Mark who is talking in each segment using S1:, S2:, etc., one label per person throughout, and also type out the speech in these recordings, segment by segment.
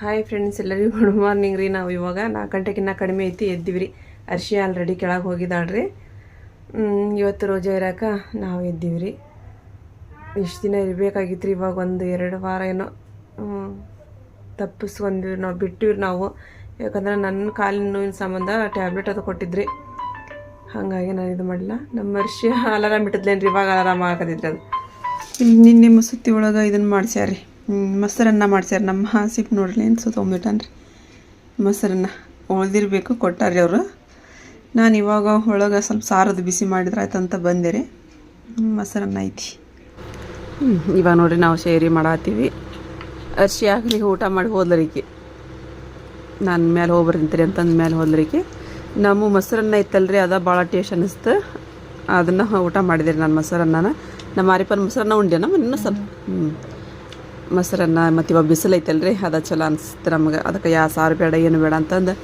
S1: Hi friends ಎಲ್ಲರಿಗೂ good morning ರೀ. ನಾವು ಇವಾಗ ನಾಲ್ಕು ಗಂಟೆಗಿನ್ನ ಕಡಿಮೆ ಐತಿ ಎದ್ದಿವಿ ರೀ ಅರ್ಶಿ ಆಲ್ರೆಡಿ ಕೆಳಗೆ ಹೋಗಿದ್ದಾಳ್ರಿ ಇವತ್ತು ರೋಜಾ ಇರಾಕ ನಾವು ಎದ್ದೀವಿ ರೀ ಇಷ್ಟು ದಿನ ಇರಬೇಕಾಗಿತ್ತು ರೀ ಇವಾಗ? ಒಂದು ಎರಡು ವಾರ ಏನೋ ತಪ್ಪಿಸ್ಕೊಂಡ್ವಿ ನಾವು, ಬಿಟ್ಟಿವ್ರಿ ನಾವು. ಯಾಕಂದ್ರೆ ನನ್ನ ಕಾಲಿನ ಸಂಬಂಧ ಟ್ಯಾಬ್ಲೆಟ್ ಅದು ಕೊಟ್ಟಿದ್ರಿ. ಹಾಗಾಗಿ ನಾನು ಇದು ಮಾಡಿಲ್ಲ ನಮ್ಮ ಅರ್ಶಿ ಅಲಾರಾಮ್ ಇಟ್ಟದ್ಲೇನು ರೀ ಇವಾಗ ಅಲಾರಾಮ್ ಹಾಕದಿದ್ರಿ ಅದು. ನಿನ್ನೆ ಮಸೂತಿ ಒಳಗೆ ಇದನ್ನು ಮಾಡಿಸ್ಯಾರ ಮೊಸರನ್ನ ಮಾಡ್ಸ್ಯಾರ ನಮ್ಮ ಹಾಸಿಪ್ ನೋಡ್ರಿ ಏನು ರೀ ಮೊಸರನ್ನ ಉಳ್ದಿರ್ಬೇಕು ಕೊಟ್ಟಾರ್ರಿ ಅವರು. ನಾನು ಇವಾಗ ಒಳಗೆ ಸ್ವಲ್ಪ ಸಾರದು ಬಿಸಿ ಮಾಡಿದ್ರೆ ಅಂತ ಬಂದೆ ರೀ. ಮೊಸರನ್ನ ಐತಿ. ಇವಾಗ ನೋಡ್ರಿ ನಾವು ಶೇರಿ ಮಾಡತ್ತೀವಿ ಅರ್ಶಿ ಆಗಲಿ ಊಟ ಮಾಡಿ ಹೋದ್ಲರಿಕೆ. ನಾನು ಮೇಲೆ ಹೋಗ್ಬರ್ತಿರಿ ಅಂತಂದ ಮೇಲೆ ಹೋದ್ಲರಿಕೆ. ನಮ್ಮ ಮೊಸರನ್ನ ಇತ್ತಲ್ರಿ, ಅದ ಭಾಳ ಟೇಸ್ಟ್ ಅನ್ನಿಸ್ತು ಅದನ್ನು ಊಟ ಮಾಡಿದೆ ನಾನು ಮೊಸರನ್ನ ನಮ್ಮ ಅರಿಪನ ಮೊಸರನ್ನ ಉಂಡೆ ನಮ್ಮ ಇನ್ನೂ ಸ್ವಲ್ಪ. ಹ್ಞೂ ಮೊಸರನ್ನ ಮತ್ತು ಇವಾಗ ಬಿಸಿಲು ಐತಲ್ರಿ ಅದ ಚಲೋ ಅನಿಸ್ತು ನಮಗೆ. ಅದಕ್ಕೆ ಯಾ ಸಾರು ಬೇಡ ಏನು ಬೇಡ ಅಂತಂದು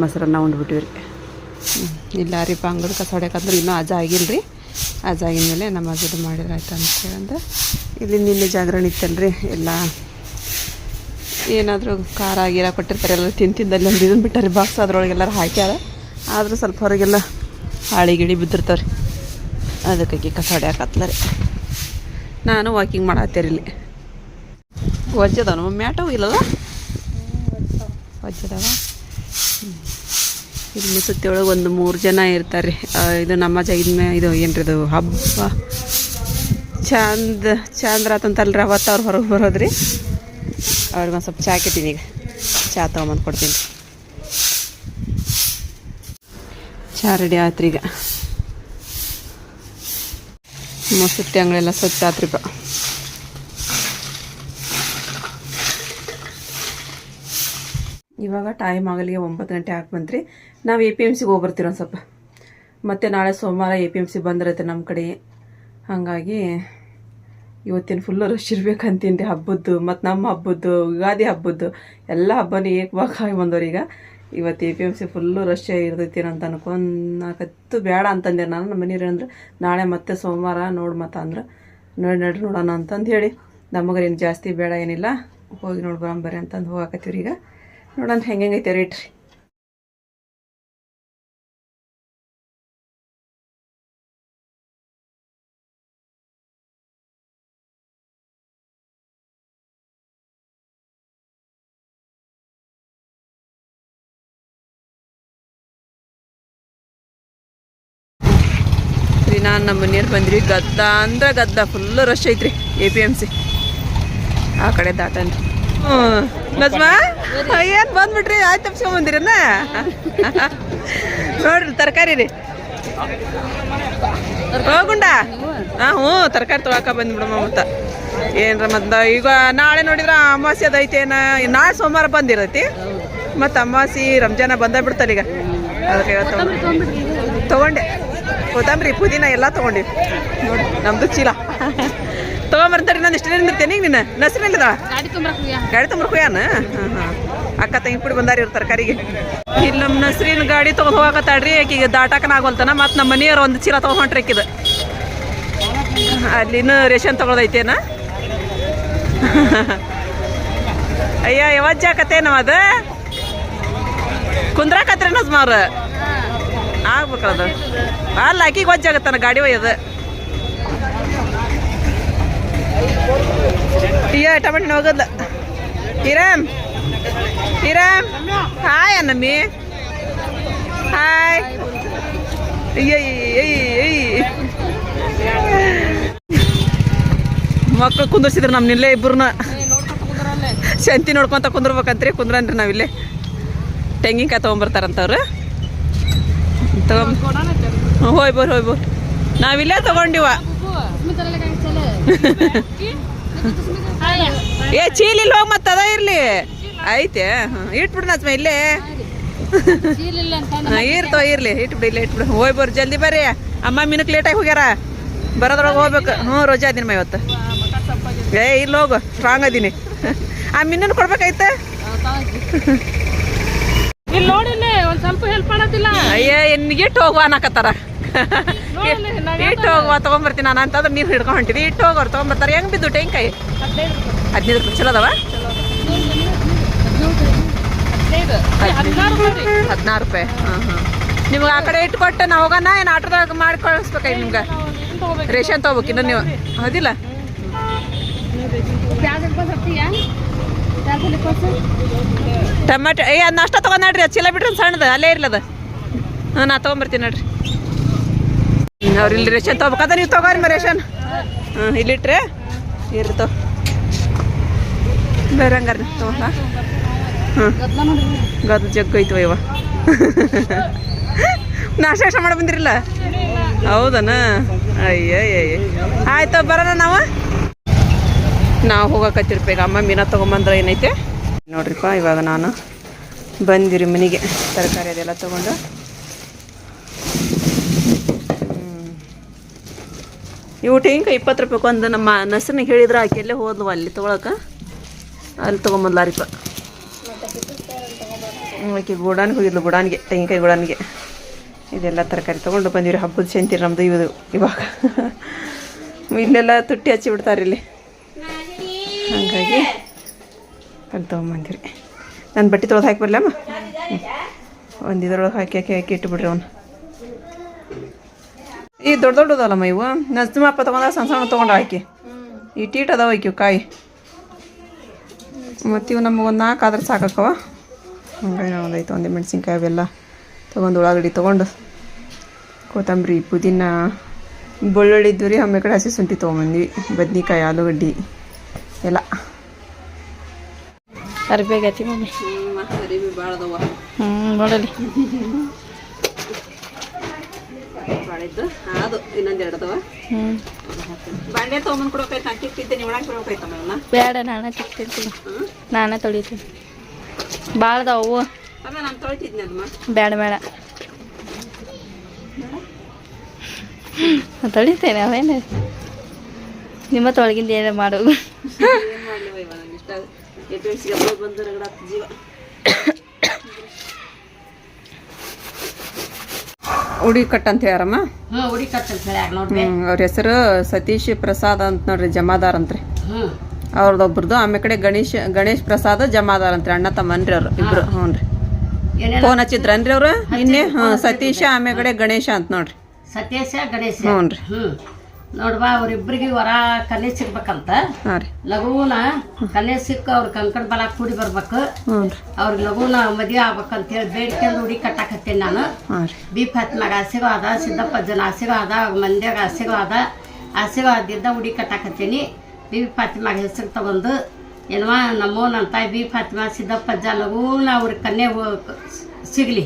S1: ಮೊಸರನ್ನ ಉಂಡ್ಬಿಟ್ಟಿವಿ ರೀ. ಇಲ್ಲ ರೀ ಅಂಗಡಿ ಕಸ ಹೊಡ್ಯಾಕಂದ್ರೆ ಇನ್ನೂ ಅಜ ಆಗಿಲ್ಲ ರೀ ಅಜ ಆಗಿದ್ಮೇಲೆ ನಮ್ಮ ಇದು ಮಾಡಿದ್ರೆ ಆಯ್ತು ಅಂತ ಹೇಳಂದ. ಇಲ್ಲಿ ನಿನ್ನೆ ಜಾಗರಣೆ ಇತ್ತಲ್ರಿ ಎಲ್ಲ ಏನಾದರೂ ಖಾರ ಗೀರ ಕೊಟ್ಟಿರ್ತಾರೆ ಎಲ್ಲ ತಿಂತಿದ್ದಲ್ಲಿ ಒಂದು ಇದನ್ನು ಬಿಟ್ಟಾರೆ ಬಾಕ್ಸ್ ಅದ್ರೊಳಗೆಲ್ಲರೂ ಹಾಕ್ಯಾರ. ಆದರೂ ಸ್ವಲ್ಪ ಹೊರಗೆಲ್ಲ ಹಾಳಿ ಗಿಳಿ ಬಿದ್ದಿರ್ತಾವ್ರಿ. ಅದಕ್ಕಾಗಿ ಕಸ ಹೊಡ್ಯಾಕತ್ಲ ರೀ ನಾನು ವಾಕಿಂಗ್ ಮಾಡತ್ತೇರಿ ಇಲ್ಲಿ. ವಜ್ಜದವ ನಮ್ಮ ಮ್ಯಾಟವು ಇಲ್ಲಲ್ಲ? ವಜ್ಜದವ? ಹ್ಮ್. ಇಲ್ಲಿ ಸುತ್ತಿ ಒಳಗೆ ಒಂದು ಮೂರು ಜನ ಇರ್ತಾರೆ. ರೀ ಇದು ನಮ್ಮ ಜೈದ ಮೇ ಇದು ಏನ್ರಿ ಇದು? ಹಬ್ಬ. ಚಂದ ಚಂದ್ರ ಆತಂತಲ್ರಿ ಅವತ್ತು ಅವ್ರು ಹೊರಗೆ ಬರೋದ್ರಿ. ಅವ್ರಿಗೆ ಒಂದು ಸ್ವಲ್ಪ ಚಾ ಕೆತ್ತೀನಿ ಈಗ. ಚಾ ತೊಗೊಂಬಂದು ಕೊಡ್ತೀನಿ. ಚಾ ರೆಡಿ ಆಯ್ತು ಈಗ ಮುಸುತ್ತಿ ಅಂಗಡಿ ಎಲ್ಲ ಸ್ವಚ್ಛ ಆತ್ರಿಪ್ಪ ಇವಾಗ ಟೈಮ್ ಆಗಲಿಗೆ ಒಂಬತ್ತು ಗಂಟೆ ಹಾಕಿ ಬಂತ್ರಿ. ನಾವು ಎ ಪಿ ಎಂ ಸಿಗೆ ಹೋಗ್ಬರ್ತೀರ ಸ್ವಲ್ಪ. ಮತ್ತು ನಾಳೆ ಸೋಮವಾರ ಎ ಪಿ ಎಂ ಸಿ ಬಂದಿರುತ್ತೆ ನಮ್ಮ ಕಡೆ. ಹಾಗಾಗಿ ಇವತ್ತಿನ ಫುಲ್ಲು ರಶ್ ಇರ್ಬೇಕಂತೀನಿ ರೀ ಹಬ್ಬದ್ದು, ಮತ್ತು ನಮ್ಮ ಹಬ್ಬದ್ದು, ಯುಗಾದಿ ಹಬ್ಬದ್ದು, ಎಲ್ಲ ಹಬ್ಬನೂ ಏಕವಾಗಿ ಈಗ. ಇವತ್ತು A P M C full rush ಇರ್ತೈತಿ ಅಂತ ಅನ್ಕೊಂಡಾಕತ್ತು ಬೇಡ ಅಂತಂದೆ ನಾನು. ನಮ್ಮ ಮನೆಯವ್ರು ಅಂದ್ರೆ ನಾಳೆ ಮತ್ತೆ ಸೋಮವಾರ ನೋಡಿ ಮತ್ತೆ ಅಂದ್ರೆ. ನೋಡಿ ನಡ್ರಿ ನೋಡೋಣ ಅಂತಂದು ಹೇಳಿ. ನಮಗೇನು ಜಾಸ್ತಿ ಬೇಡ ಏನಿಲ್ಲ. ಹೋಗಿ ನೋಡಿ ಬರಂಬರ್ರಿ ಅಂತಂದು ಹೋಗಾಕತ್ತೀವ್ರಿ ಈಗ. ನೋಡೋಣ ಹೆಂಗೆ ಹೆಂಗೈತೆ ರೇಟ್ ರೀ, ನಾನು ನಮ್ಮ ಮನೆಯವ್ರು ಬಂದ್ರಿ ಗದ್ದ ಅಂದ್ರೆ ಗದ್ದ ಫುಲ್ ರಶ್ ಐತ್ರಿ ಎ ಪಿ ಎಂ ಸಿ ಆ ಕಡೆ ದಾಟನ್ರಿ. ಹ್ಞೂ ನಜ್ಮಾ? ಏನು ಬಂದ್ಬಿಟ್ರಿ? ಆಯ್ತು ತಪ್ಸ್ಕೊಂಬಂದಿರನ್ನ ನೋಡ್ರಿ ತರಕಾರಿ ರೀ. ಹೋಗುಂಡ ಹಾಂ ಹ್ಞೂ ತರಕಾರಿ ತೊಗೊಳಕ ಬಂದ್ಬಿಡಮ್ಮ ಮತ್ತೆ ಏನ್ರ ಮತ್ತೆ ಈಗ ನಾಳೆ ನೋಡಿದ್ರ ಅಮಾವಾಸ್ಯ ಅದೈತೆ ಏನ? ನಾಳೆ ಸೋಮವಾರ ಬಂದಿರತಿ. ಮತ್ತು ಅಮಾವಾಸಿ ರಂಜಾನ ಬಂದ ಬಿಡ್ತಾರೆ ಈಗ. ಅದಕ್ಕೆ ತಗೊಂಡೆ. ಕೊತ್ತಂಬರಿ ಪುದೀನ ಎಲ್ಲ ತಗೊಂಡಿ ನೋಡಿ ನಮ್ದು ಚೀಲ. ತೊಗೊಂಬರ್ತಾರೆ ನಾನು ಇಷ್ಟೇ ನಿಂದಿರ್ತೇನೆ. ಈಗ ನೀನು
S2: ಗಾಡಿ
S1: ತುಂಬ ತೊಂಬರ್ಕೋಯಾನ ಹಾಂ ಹಾಂ. ಅಕ್ಕ ತಂಗಿ ಪುಡಿ ಬಂದಾರ ಇವ್ರ ತರಕಾರಿಗೆ. ಇಲ್ಲಿ ನಮ್ಮ ನಸ್ರಿನ ಗಾಡಿ ತೊಗೊಂಡು ಹೋಗಕತ್ತಾಡ್ರಿ ಆಕಿಗೆ ದಾಟಾಕನ ಆಗೋಲ್ತನ ಮತ್ತು ನಮ್ಮ ಮನೆಯವ್ರು ಒಂದು ಚೀಲ ತೊಗೊಂಡು ಹೊಂಟ್ರಿ ಆಕಿದ ಅಲ್ಲಿನೂ ರೇಷನ್ ತೊಗೊಳದೈತೇನ? ಅಯ್ಯ ಯಾವಜ್ಜಾಕತ್ತೇನವ ಅದ? ಕುಂದ್ರಾಕತ್ರಿ ನಜ್ಮಾವ್ರ ಆಗ್ಬೇಕದು ಅಲ್ಲ ಆಕಿಗೆ ವಜ್ಜಾಗತ್ತಾನ ಗಾಡಿ ಒಯ್ಯದ. ಅಯ್ಯ ಟಮಾಟಿನ ಹೋಗದ್ಲ ಹಿರಾಮ್. ಹಿರಾಮ್. Hi ಅನ್ನಮ್ಮಿ hi. ಮಕ್ಳು ಕುಂದರ್ಸಿದ್ರು ನಮ್ಮ ನಿಲ್ಲೇ ಇಬ್ಬರನ್ನ. ಶಂತಿ ನೋಡ್ಕೊಂತ ಕುಂದ್ರಬೇಕಂತ್ರಿ. ಕುಂದ್ರನ್ರಿ ನಾವಿಲ್ಲೇ ತೆಂಗಿನಕಾಯಿ ತೊಗೊಂಬರ್ತಾರಂತವ್ರು. ತಗೊಂಡ್ ಹೋಯ್ ಬೋರ್ ಹೋಯ್ ಬೋರ್. ನಾವಿಲ್ಲೇ ತಗೊಂಡಿವ. ಏ ಚೀಲ ಇಲ್ಲ ಹೋಗಿ ಮತ್ತೆ ಅದ ಇರ್ಲಿ. ಐತೆ ಇಟ್ಬಿಡ್ನ ಇಟ್ಬಿಡು ನಚ್ಮ ಇಲ್ಲೇ. ಹಾಂ ಇರ್ತವ ಇರ್ಲಿ ಇಟ್ಬಿಡು ಇಲ್ಲ ಇಟ್ಬಿಡು. ಹೋಯ್ ಬರ್ರಿ ಜಲ್ದಿ ಬರ್ರಿ. ಅಮ್ಮ ಮಿನಕ್ ಲೇಟಾಗಿ ಹೋಗ್ಯಾರ. ಬರೋದ್ರೊಳಗೆ ಹೋಗ್ಬೇಕು. ಹ್ಞೂ ರೋಜಾ ಅದಿನಮ್ಮ ಇವತ್ತು. ಏ ಇಲ್ಲಿ ಹೋಗು. ಸ್ಟ್ರಾಂಗ್ ಅದೀನಿ. ಆ ಮಿನ್ನನ್ನು ಕೊಡ್ಬೇಕಾಯ್ತ?
S2: ಇಲ್ಲಿ ನೋಡಿಲ್ಲ ಒಂದ್ ಸ್ವಲ್ಪ ಹೆಲ್ಪ್ ಮಾಡೋದಿಲ್ಲ.
S1: ಅಯ್ಯ ಎನ್ಗಿಟ್ಟು ಹೋಗುವ ಅನ್ನಕತ್ತಾರ ಇಟ್ಟು ಹೋಗುವ ತೊಗೊಂಬರ್ತೀನಿ ನಾನು ಅಂತಂದ್ರೆ ನೀವು ಹಿಡ್ಕೊಂಡು ಹೊಂಟಿದ್ವಿ ಇಟ್ಟು ಹೋಗೋರು ತೊಗೊಂಬರ್ತಾರೆ. ಹೆಂಗೆ ಬಿದ್ದು ಟೆಂಕಾಯಿ? ಹದಿನೈದು ರೂಪಾಯಿ ಚಲೋ ಅದಾವ?
S2: ಹದಿನಾರು ರೂಪಾಯಿ ರೀ
S1: ಹದಿನಾರು ರೂಪಾಯಿ. ಹಾಂ ಹಾಂ. ನಿಮ್ಗೆ ಆ ಕಡೆ ಇಟ್ಕೊಟ್ಟು ನಾವು ಹೋಗೋಣ ಏನು ಆಟೋದಾಗ ಮಾಡಿ ಕಳಿಸ್ಬೇಕಾಗಿ ನಿಮ್ಗೆ? ರೇಷನ್ ತೊಗೋಬೇಕಿನ್ನ ನೀವು. ಅದಿಲ್ಲ ಟಮಾಟೆ ಏ ಅದನ್ನ ಅಷ್ಟ ತಗೊಂಡ್ರಿ ಅದು ಚೀಲ ಬಿಟ್ರೆ ಸಣ್ಣದ. ಅಲ್ಲೇ ಇರ್ಲದ ಅದು. ಹಾಂ ನಾ ತೊಗೊಂಬರ್ತೀನಿ ನೋಡ್ರಿ. ಅವ್ರು ಇಲ್ಲಿ ರೇಷನ್ ತೊಗೋಬೇಕಾದ್ರೆ ನೀವು ತಗೋರಿ ಮ ರೇಷನ್ ಹಾಂ ಇಲ್ಲಿಟ್ರೆ ಇರ್ತ ಬೇರೆ ಹಂಗಾರ ತಗೋ, ಹಾಂ? ಹ್ಞೂ ಗದ್ದು ಜಗ್ಗೈತು ಐತವ ಇವ ನಾಷ್ಟ ಮಾಡಿ ಬಂದಿರಲ್ಲ? ಹೌದನ? ಅಯ್ಯ ಅಯ್ಯ ಆಯ್ತು ಬರೋಣ ನಾವು? ನಾವು ಹೋಗಕತ್ತಿರ್ಪ ಈಗ ಅಮ್ಮ ಮೀನಾ ತೊಗೊಂಬಂದ್ರೆ ಏನೈತೆ? ನೋಡ್ರಿಪ್ಪ, ಇವಾಗ ನಾನು ಬಂದಿರಿ ಮನೆಗೆ. ತರಕಾರಿ ಅದೆಲ್ಲ ತೊಗೊಂಡು. ಇವು ಟೇಂಕ ಇಪ್ಪತ್ತು ರೂಪಾಯಿ ಒಂದು ನಮ್ಮ ನಸನಿಗೆ ಹೇಳಿದ್ರೆ ಆಕೆ ಎಲ್ಲೇ ಹೋದ್ಲು ಅಲ್ಲಿ ತೊಗೊಳಕ್ಕೆ ಅಲ್ಲಿ ತೊಗೊಂಬಂದ್ಲಾರಿಪ್ಪ ಆಕೆ ಗೋಡಾನ್ಗೆ ಹೋಗಿದ್ಲು, ಗೋಡಾನ್ಗೆ ತೆಂಗಿನಕಾಯಿ ಗೋಡಾನ್ಗೆ. ಇದೆಲ್ಲ ತರಕಾರಿ ತೊಗೊಂಡು ಬಂದಿವ್ರಿ, ಹಬ್ಬದ ಶಂತಿರಿ ನಮ್ಮದು ಇವುದು ಇವಾಗ. ಇಲ್ಲೆಲ್ಲ ತುಟ್ಟಿ ಹಚ್ಚಿ ಬಿಡ್ತಾರೆ ಇಲ್ಲಿ. ಹಾಗಾಗಿ ಅಲ್ಲಿ ತೊಗೊಂಬಂದಿರಿ ನಾನು ಬಟ್ಟೆ ತೊಳೆದು ಹಾಕಿ ಬರಲಮ್ಮ? ಒಂದು ಇದ್ರೊಳಗೆ ಹಾಕಿ ಹಾಕಿ ಹಾಕಿ ಇಟ್ಬಿಡ್ರಿ ಅವನು. ಈ ದೊಡ್ಡ ದೊಡ್ಡದಲ್ಲಮ್ಮ ಇವು? ನಜ್ಮಪ್ಪ ತಗೊಂಡ ಸಣ್ಣ ಸಣ್ಣ ತೊಗೊಂಡು ಹಾಕಿ. ಈ ಟೀಟ್ ಅದಾವ ಇವು ಕಾಯಿ. ಮತ್ತು ಇವು ನಮಗೆ ಒಂದು ನಾಲ್ಕು ಆದ್ರೆ ಸಾಕಕ್ಕವ. ಹಂಗಾಗಿ ನಾವು ಒಂದು ಐತೆ ಒಂದು ಮೆಣಸಿನ್ಕಾಯಿ ಅವೆಲ್ಲ ತೊಗೊಂಡು ಉಳ್ಳಾಗಡ್ಡಿ ತೊಗೊಂಡು ಕೊತ್ತಂಬರಿ ಪುದೀನ ಬೆಳ್ಳುಳ್ಳಿ ಇದ್ದು ರೀ ಆಮೇಲೆ ಕಡೆ ಹಸಿ ಶುಂಠಿ ತೊಗೊಂಬಂದ್ವಿ ಬದ್ನಿಕಾಯಿ ಆಲೂಗಡ್ಡಿ ಎಲ್ಲ.
S2: ಅರ್ಬೇಗತಿ ಮಮ್ಮಿ. ಹ್ಞೂ ನೋಡಲಿ.
S1: ಬಾಳಿದ್ದು ಅದು ಇನ್ನೊಂದು ಎರಡು ಅದಾವ
S2: ಹ್ಞೂ
S1: ಬಾಂಡೆ ತೊಗೊಂಬಂದು ಕೊಡೋಕೈತೆ ಹಾಕಿಟ್ಟಿದ್ದೆ ನೀವು ಒಳಗೆ ಕೊಡೋಕೈತಮ್ಮ ಇವನ್ನ
S2: ಬೇಡ ನಾನೇ ತಿಕ್ತಿರ್ತೀನಿ ನಾನೇ ತೊಳಿತೀನಿ ಭಾಳ
S1: ಅದ ನಾನು ತೊಳಿತಿದ್ನಿ ಅದಮ್ಮ
S2: ಬೇಡ ಬೇಡ ತೊಳಿತೇನೆ ಅವೇನು ನಿಮ್ಮ ತೊಳಗಿಂದ ಏನು ಮಾಡೋದು
S1: ಏನು ಮಾಡಲಿ ನಂಗೆ ಇಷ್ಟ ಹಬ್ಬ ಬಂದು ರಗಡ ಜೀವ ಉಡಿ ಕಟ್ ಅಂತ ಹೇಳ್ಯಾರಮ್ಮ?
S2: ಹ್ಞೂ ಉಡಿ ಕತ್ತಂತ ಹೇಳಿ ನೋಡ್ರಿ.
S1: ಹ್ಮ್, ಅವ್ರ ಹೆಸರು ಸತೀಶ್ ಪ್ರಸಾದ್ ಅಂತ ನೋಡ್ರಿ ಜಮಾದಾರ್ ಅಂತ್ರಿ.
S2: ಹ್ಞೂ
S1: ಅವ್ರದ್ದೊಬ್ರದ್ದು ಆಮೇಲೆ ಕಡೆ ಗಣೇಶ್ ಗಣೇಶ್ ಪ್ರಸಾದ್ ಜಮಾದಾರ್ ಅಂತ್ರಿ ಅಣ್ಣ ತಮ್ಮನ್ರಿ ಅವ್ರು ಇಬ್ರು ಹ್ಞೂ ರೀ ಫೋನ್ ಹಚ್ಚಿದ್ರನ್ರಿ ಅವ್ರು? ನಿನ್ನೆ ಹ್ಞೂ ಸತೀಶ ಆಮೇಲೆ ಕಡೆ ಗಣೇಶ ಅಂತ ನೋಡ್ರಿ.
S2: ಸತೀಶ ಗಣೇಶ.
S1: ಹ್ಞೂ ರೀ
S2: ಹ್ಞೂ ನೋಡ್ಬಾ ಅವ್ರಿಬ್ರಿಗೆ ವರ ಕನ್ಯೆ ಸಿಗ್ಬೇಕಂತ. ಲಘುನ ಕನ್ಯೆ ಸಿಕ್ಕ ಅವ್ರ ಕಂಕಣ ಬಲ ಕೂಡಿ ಬರ್ಬೇಕು. ಅವ್ರಿಗೆ ಲಘುನ ಮದುವೆ ಆಗ್ಬೇಕಂತ ಹೇಳಿ ಬೇಡ್ಕೊಂಡು ಹುಡಿ ಕಟ್ಟಾಕತ್ತೀನಿ ನಾನು. ಬಿ ಫಾತ್ಮಾಗ ಆಶೀರ್ವಾದ ಸಿದ್ದಪ್ಪಜ್ಜನ ಆಶೀರ್ವಾದ ಮಂದ್ಯಾಗ ಆಶೀರ್ವಾದ. ಆಶೀರ್ವಾದದಿಂದ ಉಡಿ ಕಟ್ಟಾಕತ್ತೀನಿ. ಬಿ ಫಾತಿಮಾಗ ಹೆಸರು ತಗೊಂಡು ಏನವ ನಮ್ಮೋ ನನ್ನ ತಾಯಿ ಬಿ ಫಾತಿಮಾ ಸಿದ್ದಪ್ಪಜ್ಜ ಲಘುನ ಅವ್ರ ಕನ್ಯೆ ಸಿಗಲಿ.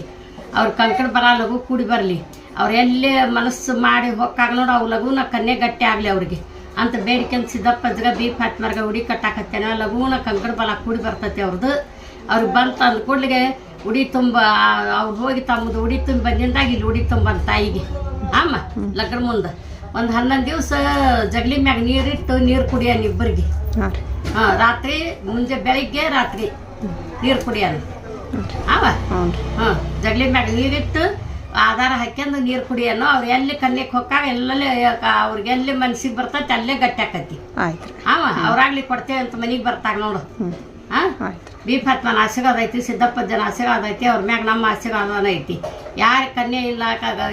S2: ಅವ್ರ ಕಂಕಣ ಬರ ಲಘು ಕೂಡಿ ಬರಲಿ. ಅವ್ರು ಎಲ್ಲಿ ಮನಸ್ಸು ಮಾಡಿ ಹೋಗಾಗ ನೋಡು ಅವು ಲಘೂನ ಕನ್ಯೆ ಗಟ್ಟಿ ಆಗಲಿ ಅವ್ರಿಗೆ. ಅಂತ ಬೇಡಿಕೆಂದು ಸಿದ್ದಪ್ಪಜ್ಜಗ ಬಿ ಫಾತ್ಮರ್ಗ ಉಡಿ ಕಟ್ಟಾಕತ್ತೇನೆ ಲಘೂನ ಕಂಕಣ ಬಲ ಕೂಡಿ ಬರ್ತೈತಿ ಅವ್ರದ್ದು ಅವ್ರಿಗೆ ಬಂತ ಅಂದ್ಕೂಡ್ಲಿಗೆ ಉಡಿ ತುಂಬ ಅವ್ರು ಹೋಗಿ ತಮ್ಮದು ಉಡಿ ತುಂಬಿ ಬಂದಿಂದಾಗ ಇಲ್ಲಿ ಉಡಿ ತುಂಬ ತಾಯಿಗೆ. ಅಮ್ಮ ಲಗ್ನ ಮುಂದೆ. ಒಂದು ಹನ್ನೊಂದು ದಿವಸ ಜಗಲಿ ಮ್ಯಾಗ ನೀರಿಟ್ಟು ನೀರು ಕುಡಿಯನ್ ಇಬ್ಬರಿಗೆ.
S1: ಹಾಂ
S2: ರಾತ್ರಿ ಮುಂಜೆ ಬೆಳಿಗ್ಗೆ ರಾತ್ರಿ ನೀರು ಕುಡಿಯೋಣ ಆವಾ
S1: ಹ್ಞೂ
S2: ಹಾಂ ಜಗಲಿ ಮ್ಯಾಗ ನೀರಿಟ್ಟು ಆಧಾರ ಹಾಕ್ಯಂದು ನೀರು ಕುಡಿಯನೋ ಅವ್ರು ಎಲ್ಲಿ ಕನ್ಯಕ್ಕೆ ಹೋಗಾಗ ಎಲ್ಲೆಲ್ಲಿ ಅವ್ರಿಗೆ ಎಲ್ಲಿ ಮನ್ಸಿಗೆ ಬರ್ತೈತೆ ಅಲ್ಲೇ ಗಟ್ಟಿ ಆಕತಿ.
S1: ಆಯ್ತು ಅವರಾಗ್ಲಿ
S2: ಆವ ಅವ್ರಾಗ್ಲಿ ಕೊಡ್ತೇವೆ ಅಂತ ಮನೆಗೆ ಬರ್ತಾಗ ನೋಡು. ಹಾ ಬಿ ಫಾತ್ಮನ ಆಶೀರ್ವಾದ ಐತಿ ಸಿದ್ದಪ್ಪಜ್ಜನ ಆಶೀರ್ವಾದ ಐತಿ ಅವ್ರ ಮ್ಯಾಗ ನಮ್ಮ ಆಶೀರ್ವಾದನ ಐತಿ. ಯಾರಿಗೆ ಕನ್ಯೆ ಇಲ್ಲ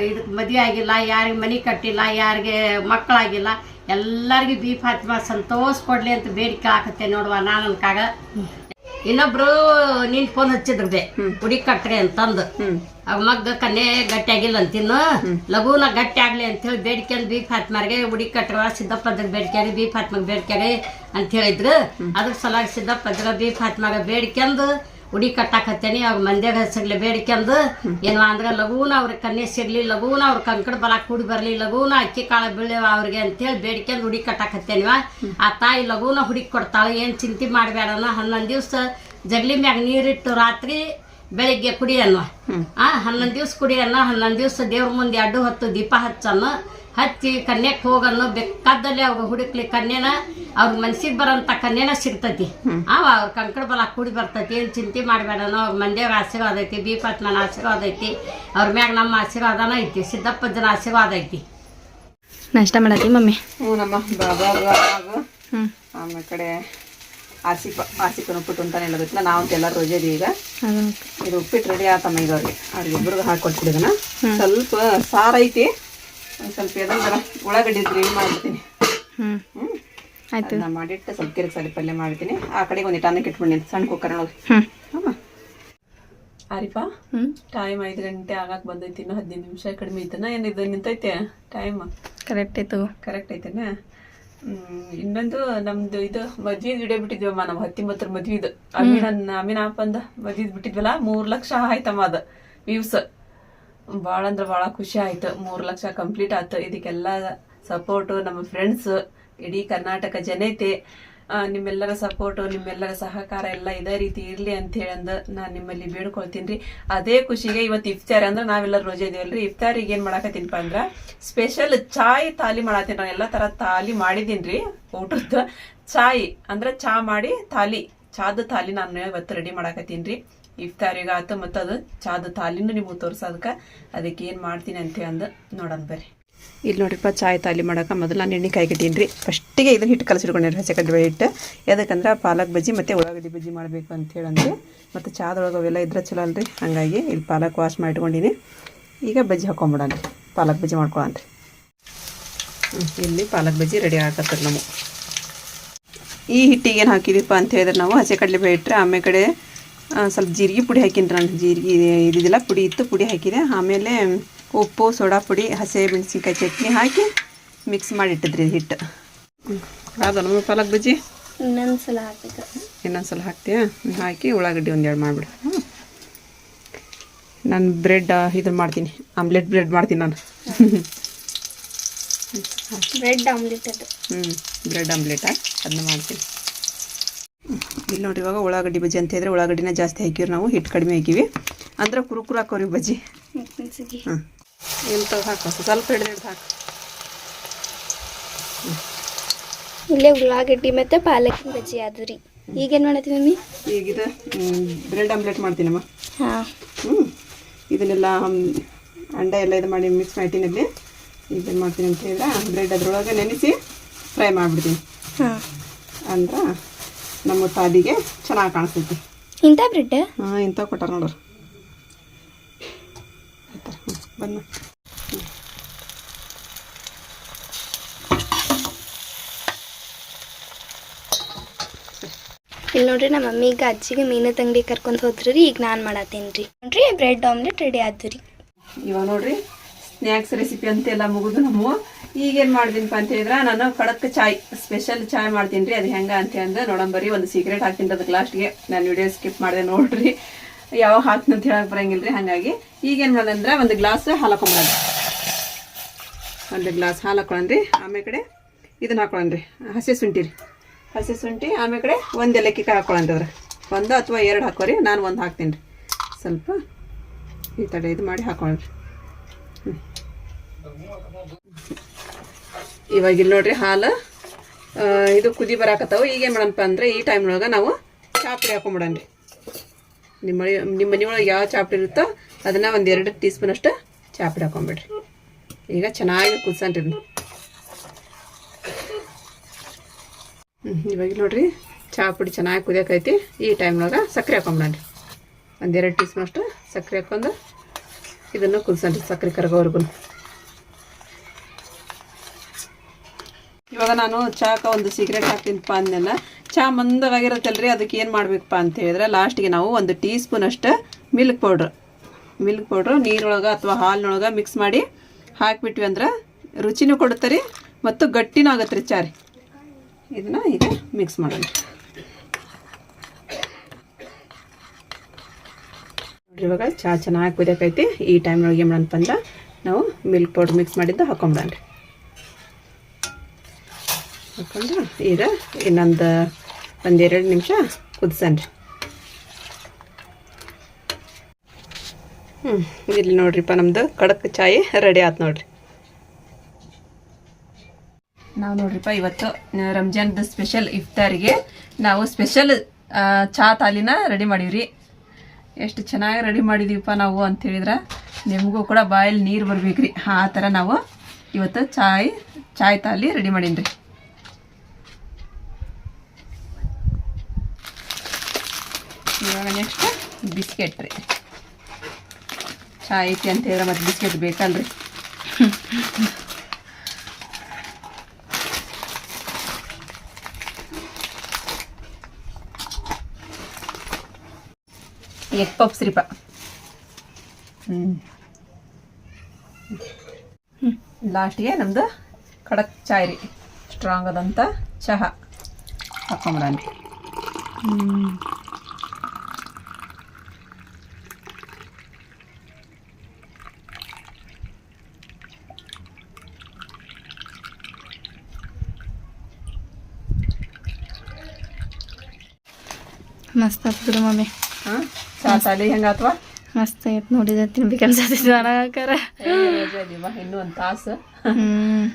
S2: ಇದಕ್ಕೆ ಮದುವೆ ಆಗಿಲ್ಲ ಯಾರಿಗೆ ಮನೆ ಕಟ್ಟಿಲ್ಲ ಯಾರಿಗೆ ಮಕ್ಕಳಾಗಿಲ್ಲ ಎಲ್ಲರಿಗೂ ಬಿ ಫಾತ್ಮ ಸಂತೋಷ ಕೊಡಲಿ ಅಂತ ಬೇಡಿಕೆ ಹಾಕತ್ತೆ ನೋಡುವ ನಾನು ಅನ್ಕಾಗ ಇನ್ನೊಬ್ರು ನಿನ್ ಫೋನ್ ಹಚ್ಚಿದ್ರು ಬೇ ಹುಡಿ ಕಟ್ರಿ ಅಂತಂದು. ಅವ್ ಮಗ್ಗ ಕನ್ನೆ ಗಟ್ಟಿ ಆಗಿಲ್ಲ ಅಂತಿನ್ನು ಲಘುನ ಗಟ್ಟಿ ಆಗ್ಲಿ ಅಂತ ಹೇಳಿ ಬೇಡಿಕೆ ಬಿ ಫಾತ್ಮಾರ್ಗೆ ಉಡಿ ಕಟ್ಟವ ಸಿದ್ದಪ್ಪದ್ರ ಬೇಡಿಕೆ ಬಿ ಫಾತ್ಮಗ್ ಬೇಡಿಕೆ ಅಂತ ಹೇಳಿದ್ರು ಅದ್ರ ಸಲಾಗಿ ಸಿದ್ದಪ್ಪದ್ರ ಬಿ ಫಾತ್ಮಾಗ ಬೇಡಿಕೆಂದು ಉಡಿ ಕಟ್ಟಾಕತ್ತೇನಿ, ಅವ್ರ ಮಂದ್ಯಾಗ ಹಸಿರ್ಲಿ ಬೇಡಿಕೆಂದು ಏನು ಅಂದ್ರೆ ಲಘೂನ ಅವ್ರಿಗೆ ಕನ್ನೆ ಸಿರ್ಲಿ ಲಘೂನ ಅವ್ರ ಕಂಕಡ ಬಲ ಕೂಡಿ ಬರ್ಲಿ ಲಘೂನ ಅಕ್ಕಿ ಕಾಳ ಬೀಳ್ಯವ ಅವ್ರಿಗೆ ಅಂತೇಳಿ ಬೇಡಿಕೆಂದು ಉಡಿ ಕಟ್ಟಾಕತ್ತೇನಿವ. ಆ ತಾಯಿ ಲಘೂನ ಹುಡಿ ಕೊಡ್ತಾಳೆ, ಏನು ಚಿಂತೆ ಮಾಡಬೇಡನ ಹನ್ನೊಂದು ದಿವಸ ಜಗಲಿ ಮ್ಯಾಗ ನೀರಿಟ್ಟು ರಾತ್ರಿ ಬೆಳಿಗ್ಗೆ ಕುಡಿಯನ್ವ ಆ ಹನ್ನೊಂದು ದಿವ್ಸ ಕುಡಿಯನ್ನ ಹನ್ನೊಂದು ದಿವ್ಸ ದೇವ್ರ ಮುಂದೆ ಅಡ್ಡು ಹೊತ್ತು ದೀಪ ಹಚ್ಚನ್ನು ಹಚ್ಚಿ ಕನ್ಯಕ್ಕೆ ಹೋಗನ್ನು ಬೇಕಾದಲ್ಲಿ ಅವ್ರು ಹುಡುಕ್ಲಿ ಕನ್ಯೆನ ಅವ್ರ ಮನ್ಸಿಗೆ ಬರೋಂಥ ಕನ್ಯೆನ ಸಿಗ್ತತಿ. ಅವ ಅವ್ರ ಕಂಕಡ ಬಲ ಕೂಡಿ ಬರ್ತತಿ ಏನು ಚಿಂತೆ ಮಾಡಬೇಡನೋ ಅವ್ರ ಮಂದ್ಯಾಗ ಆಶೀರ್ವಾದ ಐತಿ ಬೀಪತ್ಮನ ಆಶೀರ್ವಾದ ಐತಿ ಅವ್ರ ಮ್ಯಾಗ ನಮ್ಮ ಆಶೀರ್ವಾದನ ಐತಿ ಸಿದ್ದಪ್ಪಜ್ಜನ ಆಶೀರ್ವಾದ ಐತಿ.
S3: ನಷ್ಟ ಮಾಡತ್ತಿ ಮಮ್ಮಿ?
S1: ಹ್ಞೂ ನಮ್ಮ ಬಾಬಾ
S3: ಹ್ಞೂ
S1: ಆಮೇಲೆ ಕಡೆ ಆಸಿಪ ಆಸಿಪನ ಉಪ್ಪಿಟ್ಟು ಅಂತಾನೆ ಹೇಳೋದಕ್ಕೆ ನಾವು ಎಲ್ಲರೂ ರಜೆ ಇದೀವಿ ಈಗ. ಇದು ಉಪ್ಪಿಟ್ಟು ರೆಡಿ ಆತಮ್ಮ ಈಗ ಅವ್ರಿಗೆ. ಅವ್ರಿಗೆ ಇಬ್ಬರಿಗೆ ಹಾಕೊಡ್ತೀನಿ ಇದನ್ನ. ಸ್ವಲ್ಪ ಸಾರ ಐತಿ. ಒಂದ್ ಸ್ವಲ್ಪ ಎದಂದ್ರೆ ಉಳ್ಳಾಗಡ್ಡಿ ಗ್ರೇವಿ ಮಾಡ್ತೀನಿ
S3: ಹ್ಞೂ ಆಯ್ತು.
S1: ಅದನ್ನ ಮಾಡಿಟ್ಟು ಸ್ವಲ್ಪ ಸಾರಿ ಪಲ್ಯ ಮಾಡ್ತೀನಿ. ಆ ಕಡೆಗೆ ಒಂದಿಟ್ಟು ಅನ್ನಕ್ಕೆ ಇಟ್ಬಿಡ್ತೀನಿ ಸಣ್ಣ ಕುಕ್ಕರ್ ನೋಡಿ. ಆರಿಫಾ ಟೈಮ್ ಐದು ಗಂಟೆ ಆಗಕ್ಕೆ ಬಂದೈತಿ ಇನ್ನೂ ಹದಿನೈದು ನಿಮಿಷ ಕಡಿಮೆ ಐತನ ಏನಿದು ಇದು ನಿಂತೈತೆ? ಟೈಮ್
S3: ಕರೆಕ್ಟ್ ಆಯ್ತು
S1: ಕರೆಕ್ಟ್ ಐತೆನ ಇನ್ನೊಂದು ನಮ್ದು ಇದು ಮದ್ವೆ ವಿಡಿಯೋ ಬಿಟ್ಟಿದ್ವಮ್ಮ ನಾವು ಹತ್ತಿಂಬತ್ತರ ಮದ್ವಿದು. ಅಮೀನ್ ಅಮೀನ್ ಅಪ್ಪಂದ ಮದ್ವಿದ್ ಬಿಟ್ಟಿದ್ವಲ್ಲ ಮೂರ್ ಲಕ್ಷ ಆಯ್ತಮ್ಮ ಅದ ವ್ಯೂಸ್ ಭಾಳ ಅಂದ್ರೆ ಭಾಳ ಖುಷಿ ಆಯ್ತು. ಮೂರು ಲಕ್ಷ ಕಂಪ್ಲೀಟ್ ಆಯ್ತು. ಇದಕ್ಕೆಲ್ಲ ಸಪೋರ್ಟು ನಮ್ಮ ಫ್ರೆಂಡ್ಸ್ ಇಡೀ ಕರ್ನಾಟಕ ಜನತೆ ನಿಮ್ಮೆಲ್ಲರ ಸಪೋರ್ಟು ನಿಮ್ಮೆಲ್ಲರ ಸಹಕಾರ ಎಲ್ಲ ಇದೇ ರೀತಿ ಇರ್ಲಿ ಅಂತ ಹೇಳಿ ಅಂದು ನಾನು ನಿಮ್ಮಲ್ಲಿ ಬೇಡ್ಕೊಳ್ತೀನಿ. ರೀ ಅದೇ ಖುಷಿಗೆ ಇವತ್ತು ಇಫ್ತಾರ್ ಅಂದ್ರೆ ನಾವೆಲ್ಲರೂ ರೋಜೆ ಇದೀವಲ್ರಿ. ಇಫ್ತಾರಿಗೆ ಏನು ಮಾಡಕತ್ತೀನಪ್ಪ ಅಂದ್ರೆ ಸ್ಪೆಷಲ್ ಚಾಯ್ ತಾಲಿ ಮಾಡತ್ತೀನಿ. ನಾನು ಎಲ್ಲ ಥರ ತಾಲಿ ಮಾಡಿದ್ದೀನಿ ರೀ ಊಟದ ಚಾಯ್ ಅಂದ್ರೆ ಚಾ ಮಾಡಿ, ತಾಲಿ, ಚಾದ ತಾಲಿ ನಾನು ಇವತ್ತು ರೆಡಿ ಮಾಡಾಕತ್ತೀನಿ ರೀ ಇಫ್ತಾರಿಗೆ ಆತು ಮತ್ತು ಅದು ಚಾದ ತಾಲಿನೂ ನಿಮಗೆ ತೋರ್ಸೋದಕ್ಕೆ. ಅದಕ್ಕೆ ಏನು ಮಾಡ್ತೀನಿ ಅಂತ ಅಂದು ನೋಡೋಣ ಬರ್ರಿ. ಇಲ್ಲಿ ನೋಡ್ರಿಪ್ಪ, ಚಾಯ್ ತಾಲಿ ಮಾಡಕ್ಕೆ ಮೊದಲು ನಾನು ಎಣ್ಣೆ ಕಾಯ್ಕಿಟ್ಟೀನಿ ರೀ ಫಸ್ಟಿಗೆ ಇದನ್ನ ಹಿಟ್ಟು ಕಲಸಿಟ್ಕೊಂಡಿರಿ ಹಸಿಕಡ್ಡಿ ಹಿಟ್ಟು. ಯಾಕಂದ್ರೆ ಪಾಲಕ್ ಬಜ್ಜಿ ಮತ್ತು ಉಳ್ಳಾಗಡ್ಡಿ ಬಜ್ಜಿ ಮಾಡಬೇಕು ಅಂತ ಹೇಳಂದ್ರೆ ಮತ್ತು ಚಾದೊಳಗೆ ಅವೆಲ್ಲ ಇದ್ರೆ ಚಲೋ ಅಲ್ರಿ. ಹಾಗಾಗಿ ಇಲ್ಲಿ ಪಾಲಕ್ ವಾಶ್ ಮಾಡಿಟ್ಕೊಂಡಿನಿ. ಈಗ ಬಜ್ಜಿ ಹಾಕೊಂಬಿಡೋಣ. ಪಾಲಕ್ ಬಜ್ಜಿ ಮಾಡ್ಕೊಳ್ಳೋಣ ರೀ ಇಲ್ಲಿ ಪಾಲಕ್ ಬಜ್ಜಿ ರೆಡಿ ಆಗತ್ತೆ ನಾವು ಈ ಹಿಟ್ಟಿಗೆ ಏನು ಹಾಕಿದೀಪ ಅಂತ ಹೇಳಿದ್ರೆ ನಾವು ಹಸಿ ಕಡಲೆ ಇಟ್ಟರೆ ಆಮೇಲೆ ಕಡೆ ಸ್ವಲ್ಪ ಜೀರಿಗೆ ಪುಡಿ ಹಾಕಿನಿ ನಾನು ಜೀರಿಗೆ ಇದಿಲ್ಲ ಪುಡಿ ಇತ್ತು ಪುಡಿ ಹಾಕಿದೆ. ಆಮೇಲೆ ಉಪ್ಪು ಸೋಡಾ ಪುಡಿ ಹಸಿ ಮೆಣಸಿನ್ಕಾಯಿ ಚಟ್ನಿ ಹಾಕಿ ಮಿಕ್ಸ್ ಮಾಡಿ ಇಟ್ಟಿದ್ರಿ ಹಿಟ್ಟು. ಅದು ನಮ್ಮ ಪಾಲಕ್ ಬಜ್ಜಿ?
S3: ಇನ್ನೊಂದು ಸಲ ಹಾಕ್ಬೇಕು.
S1: ಇನ್ನೊಂದ್ಸಲ ಹಾಕ್ತೀಯಾ? ಹ್ಮ್, ಹಾಕಿ ಉಳ್ಳಾಗಡ್ಡಿ ಒಂದೆರಡು ಮಾಡಿಬಿಡು. ನಾನು ಬ್ರೆಡ್ ಇದನ್ನು ಮಾಡ್ತೀನಿ. ಆಮ್ಲೆಟ್ ಬ್ರೆಡ್ ಮಾಡ್ತೀನಿ ನಾನು.
S3: ಬ್ರೆಡ್ ಆಮ್ಲೆಟ್ ಅದು.
S1: ಹ್ಞೂ ಬ್ರೆಡ್ ಆಮ್ಲೆಟಾ? ಅದನ್ನ ಮಾಡ್ತೀನಿ. ಇಲ್ಲಿ ನೋಡಿ ಇವಾಗ ಉಳ್ಳಾಗಡ್ಡಿ ಬಜ್ಜಿ ಅಂತ ಹೇಳಿದ್ರೆ ಉಳ್ಳಾಗಡ್ಡಿನ ಜಾಸ್ತಿ ಹಾಕಿವ್ರಿ ನಾವು ಹಿಟ್ಟು ಕಡಿಮೆ ಹಾಕಿವಿ. ಅಂದ್ರೆ ಕುರುಕುರು ಹಾಕೋರಿ ಬಜ್ಜಿ.
S3: ಹಾಂ
S1: ಎಂತ ಇಲ್ಲಿ ಹಾಕು. ಸ್ವಲ್ಪ ಹಿಡಿದು ಹಿಡ್ದು ಹಾಕು.
S3: ಇಲ್ಲೇ ಉಳ್ಳಾಗಡ್ಡಿ ಮತ್ತು ಪಾಲಕ್ ಬಜ್ಜಿ ಆದ್ರಿ ರೀ. ಈಗೇನು ಮಾಡತ್ತೀವಿ ಮಮ್ಮಿ?
S1: ಈಗ ಇದು ಬ್ರೆಡ್ ಆಮ್ಲೆಟ್ ಮಾಡ್ತೀನಮ್ಮ.
S3: ಹಾಂ.
S1: ಹ್ಞೂ ಇದನ್ನೆಲ್ಲ ಅಂಡ ಎಲ್ಲ ಇದು ಮಾಡಿ ಮಿಕ್ಸ್ ಮಾಡ್ತೀನಿ ಇಲ್ಲಿ ಇದನ್ನು ಮಾಡ್ತೀನಿ ಅಂತ ಹೇಳಿದ್ರೆ ಬ್ರೆಡ್ ಅದ್ರೊಳಗೆ ನೆನೆಸಿ ಫ್ರೈ ಮಾಡಿಬಿಡ್ತೀನಿ.
S3: ಹಾಂ.
S1: ಅಂದ್ರೆ ನಮ್ಮ ತಾದಿಗೆ ಚೆನ್ನಾಗಿ ಕಾಣಿಸ್ತೈತಿ.
S3: ಇಂಥ ಬ್ರೆಡ್?
S1: ಹಾಂ ಇಂಥ ಕೊಟ್ಟಾರ ನೋಡ್ರಿ. ಬನ್ನ.
S3: ಇಲ್ಲಿ ನೋಡ್ರಿ ನಮ್ಮ ಮಮ್ಮಿಗೆ ಅಜ್ಜಿಗೆ ಮೀನದ ತಂಗಡಿ ಕರ್ಕೊಂಡು ಹೋದ್ರಿ ರೀ ಈಗ ನಾನು ಮಾಡತ್ತೇನ್ರಿ ರೀ. ನೋಡ್ರಿ ಬ್ರೆಡ್ ಆಮ್ಲೆಟ್ ರೆಡಿ ಆದ್ರಿ
S1: ಇವಾಗ ನೋಡ್ರಿ ಸ್ನ್ಯಾಕ್ಸ್ ರೆಸಿಪಿ ಅಂತೆಲ್ಲ ಮುಗಿದು ನಮ್ಮ ಈಗೇನು ಮಾಡ್ತೀನಿ ಅಂತ ಹೇಳಿದ್ರೆ, ನಾನು ಕಡಕ್ ಚಾಯ್ ಸ್ಪೆಷಲ್ ಚಾಯ್ ಮಾಡ್ತೀನಿ ರೀ ಅದು ಹೆಂಗೆ ಅಂತ ಅಂದ್ರೆ ನೋಡಂಬರಿ ಒಂದು ಸೀಕ್ರೆಟ್ ಹಾಕ್ತೀನಿ ಅದಕ್ಕೆ ಲಾಸ್ಟ್ಗೆ ನಾನು ವಿಡಿಯೋ ಸ್ಕಿಪ್ ಮಾಡಿದೆ ನೋಡ್ರಿ. ಯಾವಾಗ ಹಾಕ್ತೀನಿ ಅಂತ ಹೇಳಕ್ ಬರಂಗಿಲ್ಲ ರೀ ಹಾಗಾಗಿ. ಈಗೇನು ಮಾಡೋದಂದ್ರೆ, ಒಂದು ಗ್ಲಾಸ್ ಹಾಲು ಹಾಕೊಂಬಿಡೋಣ ಒಂದು ಗ್ಲಾಸ್ ಹಾಲು ಹಾಕೊಳ್ಳೋಣ್ರಿ, ಆಮೇಲೆ ಕಡೆ ಇದನ್ನ ಹಾಕೊಳ್ಳೋಣ್ರಿ, ಹಸಿ ಶುಂಠಿ ರೀ. ಹಸಿ ಶುಂಠಿ, ಆಮೇಲೆ ಕಡೆ ಒಂದು ಏಲಕ್ಕಿ ಕಾಯಿ ಹಾಕೊಳ್ಳೋಣ್ರಿ ಅದ್ರ ಒಂದು ಅಥವಾ ಎರಡು ಹಾಕೋರಿ, ನಾನು ಒಂದು ಹಾಕ್ತೀನಿ ರೀ. ಸ್ವಲ್ಪ ಈ ತಡೆ ಇದು ಮಾಡಿ ಹಾಕೊಳ್ಳ್ರಿ ಇವಾಗ ಇಲ್ಲಿ ನೋಡ್ರಿ ಹಾಲು. ಇದು ಕುದಿ ಬರಾಕತ್ತಾವ. ಈಗೇನು ಮಾಡಪ್ಪ ಅಂದ್ರೆ ಈ ಟೈಮ್ನೊಳಗೆ ನಾವು ಚಾಪುಡಿ ಹಾಕೊಂಬಿಡಣ್ರಿ ನಿಮ್ಮ ಮನೆ, ನಿಮ್ಮ ಮನೆಯೊಳಗೆ ಯಾವ ಚಾಪುಡಿ ಇರುತ್ತೋ ಅದನ್ನು ಒಂದು ಎರಡು ಟೀ ಸ್ಪೂನ್ ಅಷ್ಟು ಹಾಕೊಂಬಿಡ್ರಿ ಈಗ ಚೆನ್ನಾಗಿ ಕುದ್ಸನ್ರಿ ಹ್ಞೂ ಇವಾಗ ನೋಡ್ರಿ ಚಾಪುಡಿ ಚೆನ್ನಾಗಿ ಕುದಿಯಕೈತಿ. ಈ ಟೈಮ್ನೊಳಗೆ ಸಕ್ಕರೆ ಹಾಕೊಂಬಿಡಣ್ರಿ ಒಂದೆರಡು ಟೀ ಸ್ಪೂನ್ ಅಷ್ಟು ಸಕ್ಕರೆ ಹಾಕೊಂಡು ಇದನ್ನು ಕುದಿಸನ್ರಿ ಸಕ್ಕರೆ ಕರಗೋವರೆಗೂ ಇವಾಗ ನಾನು ಚಾಕ ಒಂದು ಸಿಗರೇಟ್ ಹಾಕ್ತೀನಪ್ಪ ಅಂದೆಲ್ಲ ಚಹಾ ಮಂದವಾಗಿರುತ್ತಲ್ರಿ, ಅದಕ್ಕೆ ಏನು ಮಾಡಬೇಕಪ್ಪ ಅಂತ ಹೇಳಿದ್ರೆ ಲಾಸ್ಟಿಗೆ ನಾವು ಒಂದು ಟೀ ಸ್ಪೂನ್ ಅಷ್ಟು ಮಿಲ್ಕ್ ಪೌಡ್ರ್ ಮಿಲ್ಕ್ ಪೌಡ್ರು ನೀರೊಳಗೆ ಅಥವಾ ಹಾಲಿನೊಳಗೆ ಮಿಕ್ಸ್ ಮಾಡಿ ಹಾಕಿಬಿಟ್ವಿ ಅಂದ್ರೆ ರುಚಿನೂ ಕೊಡುತ್ತೆ ರೀ ಮತ್ತು ಗಟ್ಟಿನೂ ಆಗುತ್ತೆ ರೀ ಚಾರಿ. ರೀ ಇದನ್ನ ಈಗ ಮಿಕ್ಸ್ ಮಾಡೋಣ. ಇವಾಗ ಚಹಾ ಚೆನ್ನಾಗಿ ಕುದಿಯಕೈತಿ. ಈ ಟೈಮ್ನೊಳಗೆ ಏನು ಮಾಡೋಣಪ್ಪ ನಾವು ಮಿಲ್ಕ್ ಪೌಡ್ರ್ ಮಿಕ್ಸ್ ಮಾಡಿದ್ದು ಹಾಕೊಂಬಿಡೋಣ ಹಾಕೊಂಡು ಈಗ ಇನ್ನೊಂದು ಒಂದೆರಡು ನಿಮಿಷ ಕುದಿಸನ್ರಿ. ಹ್ಞೂ ಇಲ್ಲಿ ನೋಡ್ರಿಪ್ಪ ನಮ್ಮದು ಕಡಕ್ ಚಾಯಿ ರೆಡಿ ಆಯ್ತು ನೋಡ್ರಿ. ನಾವು ನೋಡ್ರಿಪ್ಪ, ಇವತ್ತು ರಂಜಾನ್ ರಂಜಾನ್ದ ಸ್ಪೆಷಲ್ ಇಫ್ತಾರಿಗೆ ನಾವು ಸ್ಪೆಷಲ್ ಚಹಾ ತಾಲಿನ ರೆಡಿ ಮಾಡೀವ್ರಿ. ಎಷ್ಟು ಚೆನ್ನಾಗಿ ರೆಡಿ ಮಾಡಿದೀವಪ್ಪ ನಾವು ಅಂತ ಹೇಳಿದ್ರೆ, ನಿಮಗೂ ಕೂಡ ಬಾಯಲ್ಲಿ ನೀರು ಬರ್ಬೇಕ್ರಿ. ಆ ಥರ ನಾವು ಇವತ್ತು ಚಾಯ್ ಚಾಯ್ ತಾಲಿ ರೆಡಿ ಮಾಡೀನಿ ರೀ ಇವಾಗ ನೆಕ್ಸ್ಟ್ ಬಿಸ್ಕೆಟ್ ರೀ. ಚಾ ಐತಿ ಅಂತ ಹೇಳಿದ್ರೆ ಮತ್ತೆ ಬಿಸ್ಕೆಟ್ ಬೇಕಲ್ರಿ. ಎಗ್ ಪಪ್ಸ್ ರೀಪ ಹ್ಞೂ ಲಾಸ್ಟಿಗೆ ನಮ್ದು ಖಡಕ್ ಚಾಯ್ ರೀ. ಸ್ಟ್ರಾಂಗ್ ಆದಂಥ ಚಹಾ. ಹಾಕೊಂಬಿಡಾನಿ
S3: ಮಸ್ತ್ ಆಗ್ತದ ಮಮ್ಮಿ.
S1: ಹಾಂ? ಚಹಾ ಸಾಲಿ ಹೆಂಗೆ ಅಥವಾ
S3: ಮಸ್ತ್ ಐತ್ ನೋಡಿದ ತಿನ್ಬೇಕು ಅನ್ಸತ್ತಿದ್ ನನಗಾಕರ
S1: ಇನ್ನೂ ಒಂದು ತಾಸು.
S3: ಹ್ಮ್.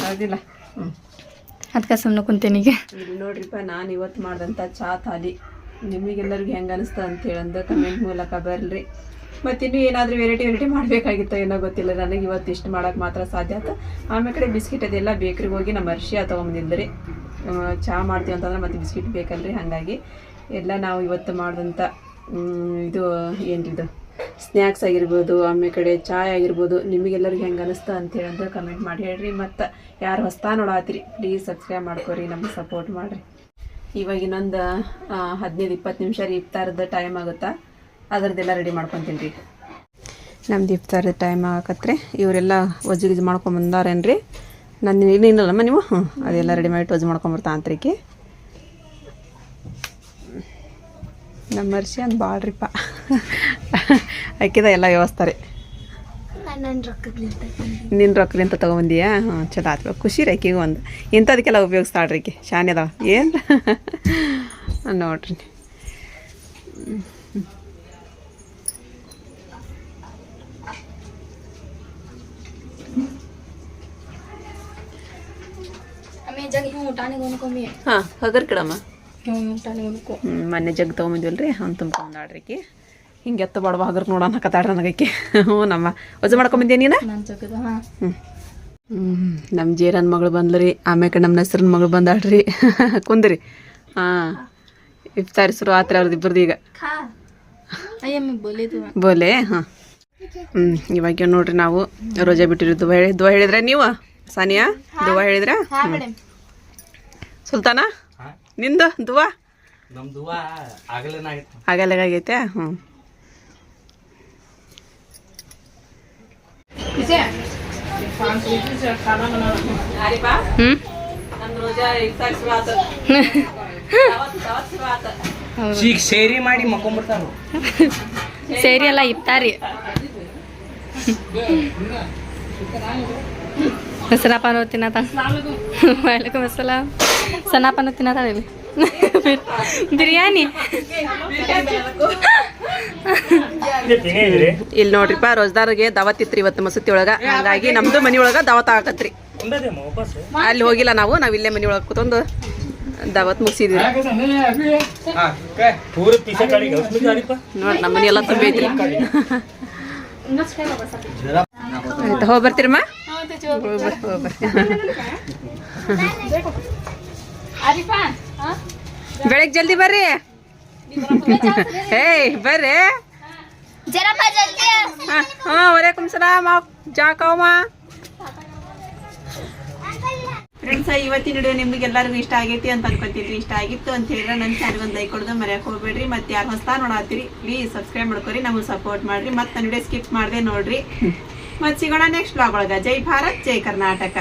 S1: ಹೌದಿಲ್ಲ
S3: ಅದಕ್ಕೆ ಸುಮ್ಮನೆ ಕುಂತೇನೀಗ
S1: ನೋಡ್ರಿಪ್ಪ ನಾನು ಇವತ್ತು ಮಾಡಿದಂಥ ಚಹಾ ತಾಲಿ. ನಿಮಗೆಲ್ಲರಿಗೂ ಹೆಂಗೆ ಅನಿಸ್ತದೆ ಅಂತ ಹೇಳಂದು ಕಮೆಂಟ್ ಮೂಲಕ ಬರ್ರಿ. ಮತ್ತು ಇನ್ನೂ ಏನಾದರೂ ವೆರೈಟಿ ವೆರೈಟಿ ಮಾಡಬೇಕಾಗಿತ್ತೋ ಏನೋ ಗೊತ್ತಿಲ್ಲ. ನನಗೆ ಇವತ್ತು ಇಷ್ಟು ಮಾಡೋಕೆ ಮಾತ್ರ ಸಾಧ್ಯ ಆಯ್ತು ಆಮೇಲೆ ಕಡೆ ಬಿಸ್ಕಿಟ್ ಅದೆಲ್ಲ ಬೇಕ್ರಿಗೆ ಹೋಗಿ ನಮ್ಮ ಅರ್ಷಿಯಾ ತೊಗೊಂಬಂದಿದ್ರಿ ಚಹಾ ಮಾಡ್ತೀವಿ ಅಂತಂದ್ರೆ ಮತ್ತೆ ಬಿಸ್ಕಿಟ್ ಬೇಕಲ್ರಿ ಹಾಗಾಗಿ. ಎಲ್ಲ ನಾವು ಇವತ್ತು ಮಾಡಿದಂಥ ಇದು ಏನಿದು ಸ್ನ್ಯಾಕ್ಸ್ ಆಗಿರ್ಬೋದು ಆಮೇಲೆ ಕಡೆ ಚಾಯ್ ಆಗಿರ್ಬೋದು, ನಿಮಗೆಲ್ಲರಿಗೂ ಹೆಂಗೆ ಅನಿಸ್ತಾ ಅಂತ ಹೇಳಂದ್ರೆ ಕಮೆಂಟ್ ಮಾಡಿ ಹೇಳ್ರಿ. ಮತ್ತು ಯಾರು ಹೊಸ್ತಾ ನೋಡಾತ್ರಿ ಪ್ಲೀಸ್ ಸಬ್ಸ್ಕ್ರೈಬ್ ಮಾಡ್ಕೊರಿ, ನಮಗೆ ಸಪೋರ್ಟ್ ಮಾಡಿರಿ. ಇವಾಗ ಇನ್ನೊಂದು ಹದಿನೈದು ಇಪ್ಪತ್ತು ನಿಮಿಷ ರೀ, ಇಫ್ತಾರದ ಟೈಮ್ ಆಗುತ್ತಾ? ಅದರದ್ದೆಲ್ಲ ರೆಡಿ ಮಾಡ್ಕೊತೀನಿ ರೀ. ನಮ್ದು ಇಫ್ತಾರದ ಟೈಮ್ ಆಗಕತ್ರಿ. ಇವರೆಲ್ಲ ವಜ್ಜಿ ಗಿಜ್ ಮಾಡ್ಕೊಂಬಂದಾರೇನ್ರಿ ನನ್ನ ಇನ್ನಲ್ಲಮ್ಮ ನೀವು? ಹ್ಞೂ ಅದೆಲ್ಲ ರೆಡಿ ಮಾಡಿ ಟೋಜ್ ಮಾಡ್ಕೊಂಬರ್ತಾ ಅಂತ್ರಿಕಿ ನಮ್ಮ ಅರ್ಶಿ ಅಂದ್ ಬಾಳ್ರಿಪ್ಪ ಅಕ್ಕಿದ ಎಲ್ಲ ವ್ಯವಸ್ಥೆ ರೀ.
S3: ನನ್ನ
S1: ರೊಕ್ಕಲಿಂತ ತೊಗೊಂಬಂದಿಯಾ? ಹ್ಞೂ ಚಲೋ ಆಯ್ತು ಖುಷಿ ರೀ ಆಕಿಗೂ ಒಂದು. ಇಂಥದಕ್ಕೆಲ್ಲ ಉಪಯೋಗಿಸ್ತಾಳ್ರಿ ಆಕೆ. ಶಾನೆ ಅದಾವ ಏನು? ನೋಡ್ರಿ. ಹಾಂ ಹಗರ್ ಕಿಡಮ್ಮ ಮೊನ್ನೆ ಜಗ್ ತೊಗೊಂಬಂದಿವಲ್ರಿ? ಅವ್ನು ತುಂಬ್ಕೊಂಡಾಡ್ರಿ ಆಕಿ ಹಿಂಗೆ ಎತ್ತ ಬಡವ ಹಗರ್ ನೋಡೋಣ ಕತಾಡ್ರಿ ನನಗಕ್ಕೆ ಹ್ಞೂ ನಮ್ಮ ವಜ ಮಾಡ್ಕೊಂಬಿದ್ದೆ ನೀನು? ಹ್ಞೂ ನಮ್ಮ ಜೇರನ್ ಮಗಳು ಬಂದ್ರಿ ಆಮ್ಯಾಕ ನಮ್ಮ ಹೆಸ್ರನ ಮಗಳು ಬಂದಾಳ್ರಿ. ಕುಂದ್ರಿ. ಹಾಂ. ಇಫ್ತಾರಿ ಶುರು ಆತ್ರಿ ಅವ್ರದ್ದು ಇಬ್ಬರದ್ದು ಈಗ. ಬೋಲೆ ಹಾಂ. ಹ್ಞೂ ಇವಾಗ ನೋಡ್ರಿ ನಾವು ರೋಜಾ ಬಿಟ್ಟಿರಿ ದುವಾ ಹೇಳಿ ದುವಾ ಹೇಳಿದ್ರೆ ನೀವು ಸಾನಿಯಾ? ದುವಾ ಹೇಳಿದ್ರೆ? ಸುಲ್ತಾನ? ನಿಂದು? ದುವಾ? ಆಗಲ್ಲಾಗೈತೆ ಹ್ಞೂ
S3: ಹ್ಞೂ
S4: ಸೇರಿ ಮಾಡಿ ಮಕ್ಕೊಂಬಿಡ್ತಾರ.
S3: ಸೇರಿ ಇಫ್ತಾರಿ ಸನಾಪಾನು ತಿನ್ನತ ವಾಲೇಕುಮ್ ಅಸ್ಸಲಾಂ. ಸನಾಪಾನು ತಿನ್ನತಾಳೆ ಬಿರಿಯಾನಿ?
S1: ಇಲ್ಲಿ ನೋಡ್ರಿಪ್ಪ ರೋಜ್ದಾರ್ಗೆ ದಾವತ್ ಇತ್ರಿ ಇವತ್ತು ಮಸೂತಿ ಒಳಗ. ಹಂಗಾಗಿ ನಮ್ದು ಮನಿ ಒಳಗ ದಾವತ್ ಆಗತ್ರಿ. ಅಲ್ಲಿ ಹೋಗಿಲ್ಲ ನಾವು ನಾವ್ ಇಲ್ಲೇ ಮನಿ ಒಳಗ ಕೂತೊಂದು ದಾವತ್ ಮುಗಿಸಿದ್ವಿ. ನೋಡಿ ನಮ್ಮ ಮನಿ ಎಲ್ಲ ತುಂಬೈತ್ರಿ. ಆಯ್ತು ಹೋಗಿ ಬರ್ತೀರಮ್ಮ? ಬೆಳಗ್ಗೆ ಜಲ್ದಿ ಬರ್ರಿ. ಏಯ್, ಬರ್ರಿ. ಹಾಂ ವಲೇಕುಮ್ ಸಲಾಮ್ ಮಾ ಫ್ರೆಂಡ್ಸ್ ಇವತ್ತಿನ ವಿಡಿಯೋ ನಿಮ್ಗೆ ಎಲ್ಲರಿಗೂ ಇಷ್ಟ ಆಗೈತಿ ಅಂತ ಅನ್ಕೊತೀನಿ ಇಷ್ಟ ಆಗಿತ್ತು ಅಂತ ಹೇಳಿದ್ರೆ ನನ್ನ ಚಾನಲ್ ಒಂದು ಲೈಕ್ ಕೊಡೋದು ಮರ್ಯಾಕೆ ಹೋಗ್ಬೇಡ್ರಿ. ಮತ್ತೆ ಯಾರು ಹೊಸ್ತಾ ನೋಡಾತೀರಿ ಪ್ಲೀಸ್ ಸಬ್ಸ್ಕ್ರೈಬ್ ಮಾಡ್ಕೊರಿ, ನಮಗೆ ಸಪೋರ್ಟ್ ಮಾಡ್ರಿ. ಮತ್ತೆ ನನ್ನ ವಿಡಿಯೋ ಸ್ಕಿಪ್ ಮಾಡಿದೆ ನೋಡ್ರಿ. ಮತ್ತೆ ಸಿಗೋಣ ನೆಕ್ಸ್ಟ್ ಬ್ಲಾಗ್ ಒಳಗ. ಜೈ ಭಾರತ್ ಜೈ ಕರ್ನಾಟಕ.